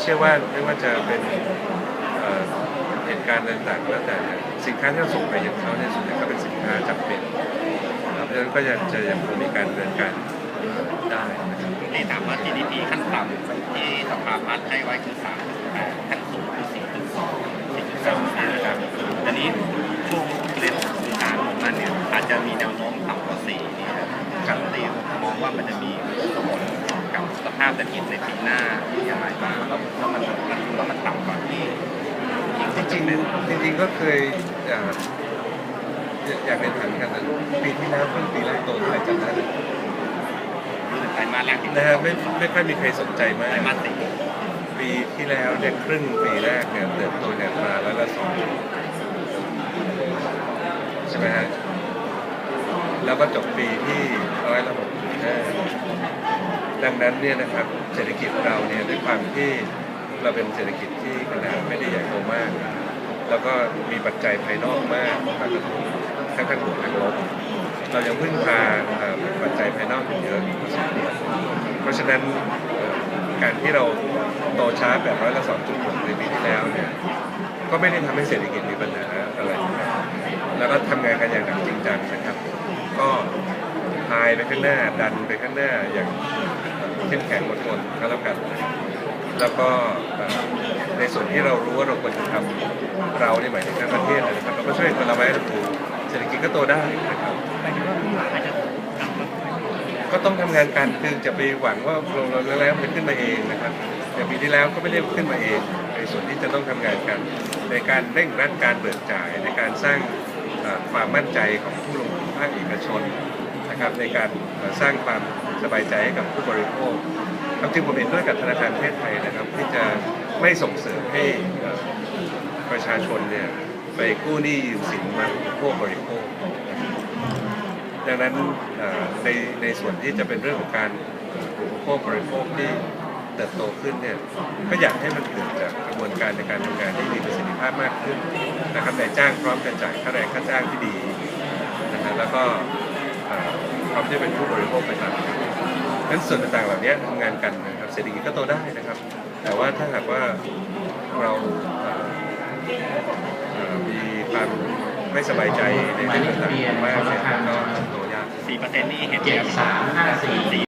เชื่อว่าไม่ว่าจะเป็นเเหตุการณ์ต่างๆแล้วแต่สินค้าที่เราส่งไปยังเขาเนี่ยส่วนใหญ่ก็เป็นสินค้าจำเป็นนะครับเพราะฉะนั้นก็จะจะยังคงมีการดำเนินการได้นะครับนี่ถามว่า GDP ขั้นต่ำที่สภาพัฒน์ให้ไว้คือ3.8ขั้นสูงคือ4.2 4.3นะครับอันนี้ช่วงเล่นสงการของมันเนี่ยอาจจะมีแนวโน้มต่ำกว่า4เนี่ครับตีมองว่ามันจะมีผลาพเศรษฐกิจในปีหน้าอย่างไรบ้างแล้วแล้วมันมันแล้วมันต่ำกว่าที่จริงๆจริงๆก็เคยอยากอยากเรียนถามกันนะปีที่แล้วเพิ่งปีแรกโตเท่าไหร่จำได้ไหมไตรมาสแรกที่นะฮะไม่ไม่ค่อยมีใครสนใจมาไตรก มาสสี่ปีที่แล้วเนี่ยครึ่งปีแรกเนี่ยเติบโตเนี่ยมาแล้วละสองใช่ไหมฮะแล้วก็จบปีที่ร้อยละหกจุดห้า ดังนั้นเนี่ยนะครับเศรษฐกิจเราเนี่ยด้วยความที่เราเป็นเศรษฐกิจที่ขนาดไม่ได้ใหญ่โตมาก แล้วก็มีปัจจัยภายนอกมากมากระทบทั้งทางบวกทางลบเรายังพึ่งพาปัจจัยภายนอกอยู่เยอะพอสมควเพราะฉะนั้นการที่เราโตช้าแบบร้อยละสองจุดหกในปีที่แล้วเนี่ยก็ไม่ได้ทำให้เศรษฐกิจมีปัญหาอะไรนะแล้วก็ทำงานกันอย่างหนักจริงจังนะครับ ก็พายไปข้างหน้าดันไปข้างหน้าอย่าง เข้มแข็งอดทนก็แล้วกัน แล้วก็ในส่วนที่เรารู้ว่าเราควรจะทำเราเนี่ยหมายถึงทั้งประเทศนะครับเราก็ช่วยคนละไม้ละมือเศรษฐกิจก็โตได้นะครับก็ต้องทำงานกันคือจะไปหวังว่าลงเราแล้วมันขึ้นมาเองนะครับแต่ปีที่แล้วก็ไม่ได้ขึ้นมาเองในส่วนที่จะต้องทำงานกัน ในการเร่งรัดการเบิกจ่ายในการสร้างความมั่นใจของผู้ลงทุนภาคเอกชน นะครับในการสร้างความสบายใจให้กับผู้บริโภคความจริงผมเห็นด้วยกับธนาคารประเทศไทยนะครับ ที่จะไม่ส่งเสริมให้ประชาชนเนี่ยไปกู้หนี้ยืมสินมาอุปโภคบริโภค ดังนั้นในในส่วนที่จะเป็นเรื่องของการอุปโภคบริโภคที่เติบโตขึ้นเนี่ยก็อยากให้มันเกิดจากกระบวนการในการทำงานที่มีประสิทธิภาพมากขึ้นนะครับนายจ้างพร้อมจะจ่ายค่าแรงค่าจ้างที่ดีนะครับแล้วก็ เอ่อพร้อมที่จะเป็นผู้บริโภคไปตามนั้นส่วนต่างๆเหล่านี้ทำงานกันนะครับเศรษฐกิจก็โตได้นะครับ แต่ว่าถ้าหากว่าเราเอ่อเอ่อมีความไม่สบายใจในเรื่องต่างๆมากเนี่ยก็โตยาก4%นี่เห็นเจ็ดสามห้าสี่